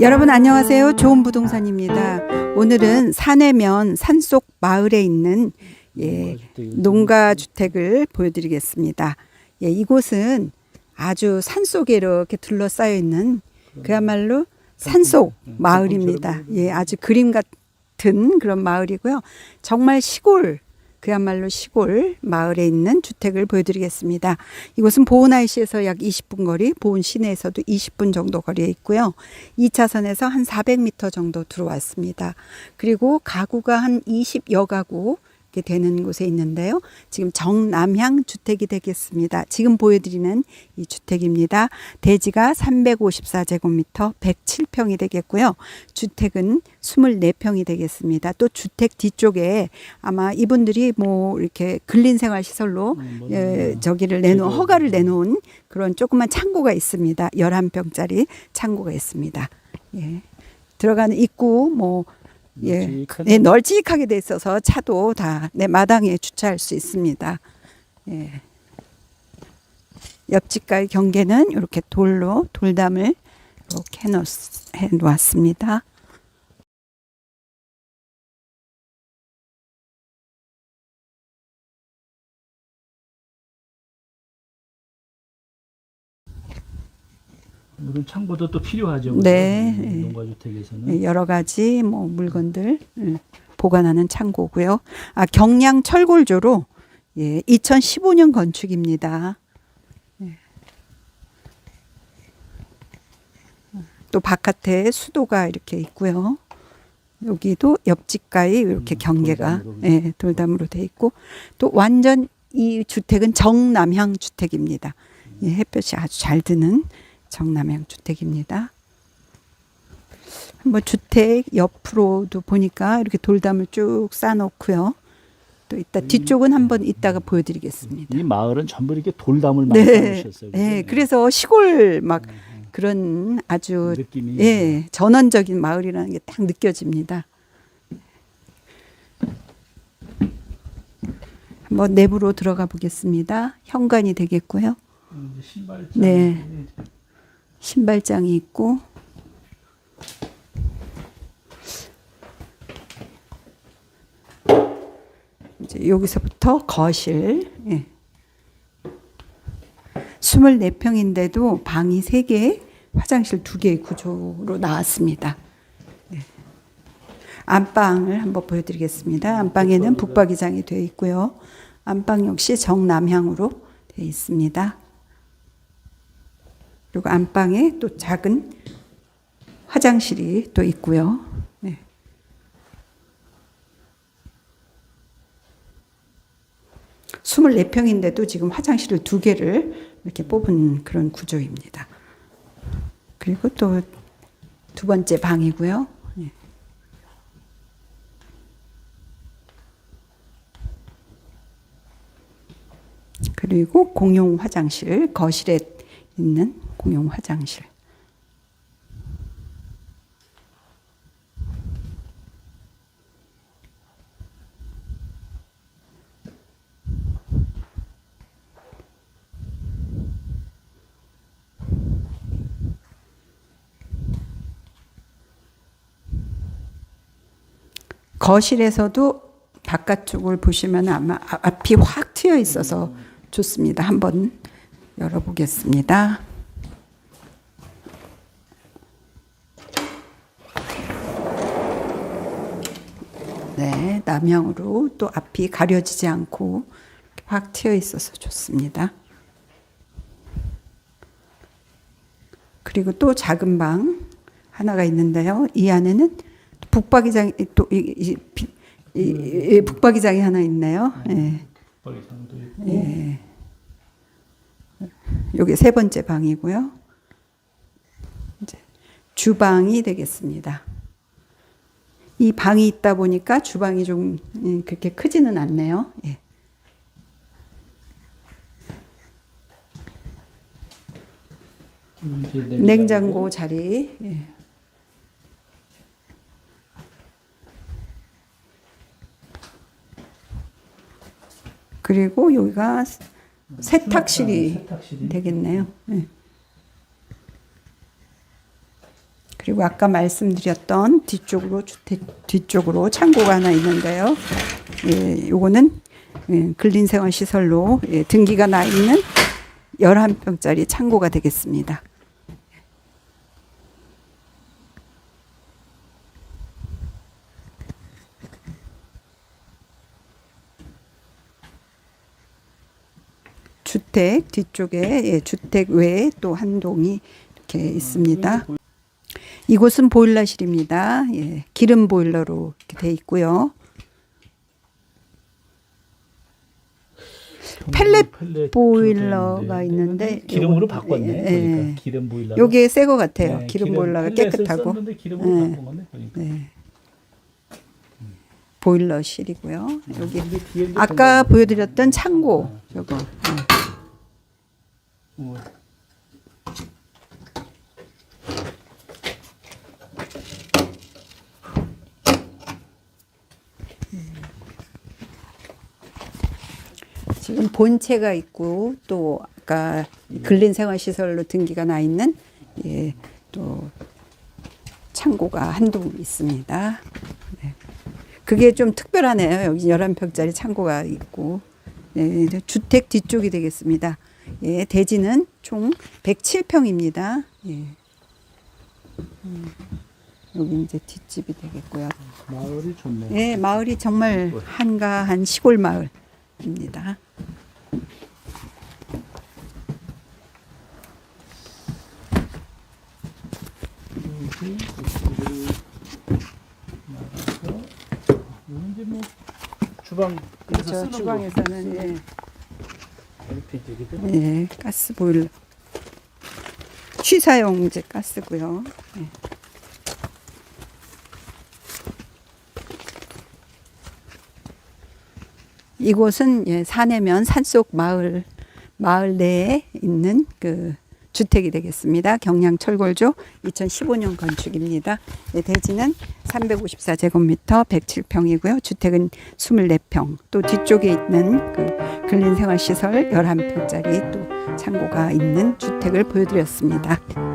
여러분 안녕하세요. 좋은 부동산입니다. 오늘은 산해면 산속 마을에 있는 예, 농가 주택을 보여드리겠습니다. 예, 이곳은 아주 산 속에 이렇게 둘러싸여 있는 그야말로 산속 마을입니다. 예, 아주 그림 같은 그런 마을이고요. 정말 시골 그야말로 시골 마을에 있는 주택을 보여드리겠습니다. 이곳은 보은IC에서 약 20분 거리, 보은 시내에서도 20분 정도 거리에 있고요. 2차선에서 한 400m 정도 들어왔습니다. 그리고 가구가 한 20여 가구 되는 곳에 있는데요. 지금 정남향 주택이 되겠습니다. 지금 보여드리는 이 주택입니다. 대지가 354제곱미터 107평이 되겠고요. 주택은 24평이 되겠습니다. 또 주택 뒤쪽에 아마 이분들이 뭐 이렇게 근린생활 시설로 예, 저기를 내놓은 허가를 내놓은 그런 조그만 창고가 있습니다. 11평짜리 창고가 있습니다. 예. 들어가는 입구 뭐 예. 네, 널찍하게 돼 있어서 차도 다 내 마당에 주차할 수 있습니다. 예. 옆집과의 경계는 이렇게 돌로 돌담을 이렇게 해놓, 해 놓았습니다. 물론 창고도 또 필요하죠. 네. 그죠? 예. 농가주택에서는 예, 여러 가지 뭐 물건들 예, 보관하는 창고고요. 아 경량 철골조로 예, 2015년 건축입니다. 예. 또 바깥에 수도가 이렇게 있고요. 여기도 옆집과의 이렇게 음, 경계가 돌담으로. 예, 돌담으로 돼 있고 또 완전 이 주택은 정남향 주택입니다. 예, 햇볕이 아주 잘 드는 정남향 주택입니다. 한번 주택 옆으로도 보니까 이렇게 돌담을 쭉 쌓아놓고요. 또 이따 뒤쪽은 한번 이따가 보여드리겠습니다. 이 마을은 전부 이렇게 돌담을 많이 네, 쌓으셨어요. 네, 그죠? 그래서 시골 막 그런 아주 느낌이 예 전원적인 마을이라는 게 딱 느껴집니다. 한번 내부로 들어가 보겠습니다. 현관이 되겠고요. 음, 네. 신발장이 있고 이제 여기서부터 거실 예. 24평인데도 방이 3개, 화장실 2개의 구조로 나왔습니다. 네. 안방을 한번 보여드리겠습니다. 안방에는 북박이장이 되어 있고요. 안방 역시 정남향으로 되어 있습니다. 그리고 안방에 또 작은 화장실이 또 있고요. 네. 스물네 평인데도 지금 화장실을 두 개를 이렇게 뽑은 그런 구조입니다. 그리고 또 두 번째 방이고요. 네. 그리고 공용 화장실, 거실에 있는 공용 화장실. 거실에서도 바깥쪽을 보시면 아마 아- 앞이 확 트여 있어서 좋습니다. 한번 열어보겠습니다. 네, 남향으로 또 앞이 가려지지 않고 확 트여 있어서 좋습니다. 그리고 또 작은 방 하나가 있는데요. 이 안에는 북박이장 또 이, 이, 비- 이, 이 북박이장이 하나 있네요. 예. 북박이장도 있고 예. 요게 세 번째 방이고요. 이제 주방이 되겠습니다. 이 방이 있다 보니까 주방이 좀 음, 그렇게 크지는 않네요. 예. 음, 냉장고 자리. 예. 그리고 여기가 세탁실이 세탁실이 되겠네요. 예. 그리고 아까 말씀드렸던 뒤쪽으로 주택 뒤쪽으로 창고가 하나 있는데요. 예, 요거는 예, 근린생활 시설로 예, 등기가 나 있는 11평짜리 창고가 되겠습니다. 주택 뒤쪽에 예, 주택 외에 또 한 동이 이렇게 있습니다. 이곳은 보일러실입니다. 예, 기름 보일러로 이렇게 돼 있고요. 펠렛 보일러가 있는데 기름으로 요건- 바꿨네. 예, 예. 기름 보일러. 요게 새 거 같아요. 네, 기름 보일러가 펠렛을 깨끗하고. 기름으로 네. 네. 보일러실이고요. 여기 아까 보여드렸던 창고 저거. 네. 지금 본체가 있고 또 아까 근린 생활 시설로 등기가 나 있는 예, 또 창고가 한동 있습니다. 네. 그게 좀 특별하네요. 여기 11평짜리 창고가 있고 예, 이제 주택 뒤쪽이 되겠습니다. 예, 대지는 총 107평입니다. 예. 음, 여기 이제 뒷집이 되겠고요. 마을이 좋네. 예, 마을이 정말 한가한 시골 마을입니다. 여기 이쪽으로 나가서 여기 이제 뭐 주방 그렇죠. 주방에서는 거. 예. 예, 가스 보일러. 취사용 이제 가스고요. 예. 이곳은 예, 산해면 산속 마을 마을 내에 있는 그 주택이 되겠습니다. 경량 철골조 2015년 건축입니다. 예, 대지는 354제곱미터 107평이고요. 주택은 24평. 또 뒤쪽에 있는 그 근린생활시설 11평짜리 또 창고가 있는 주택을 보여드렸습니다.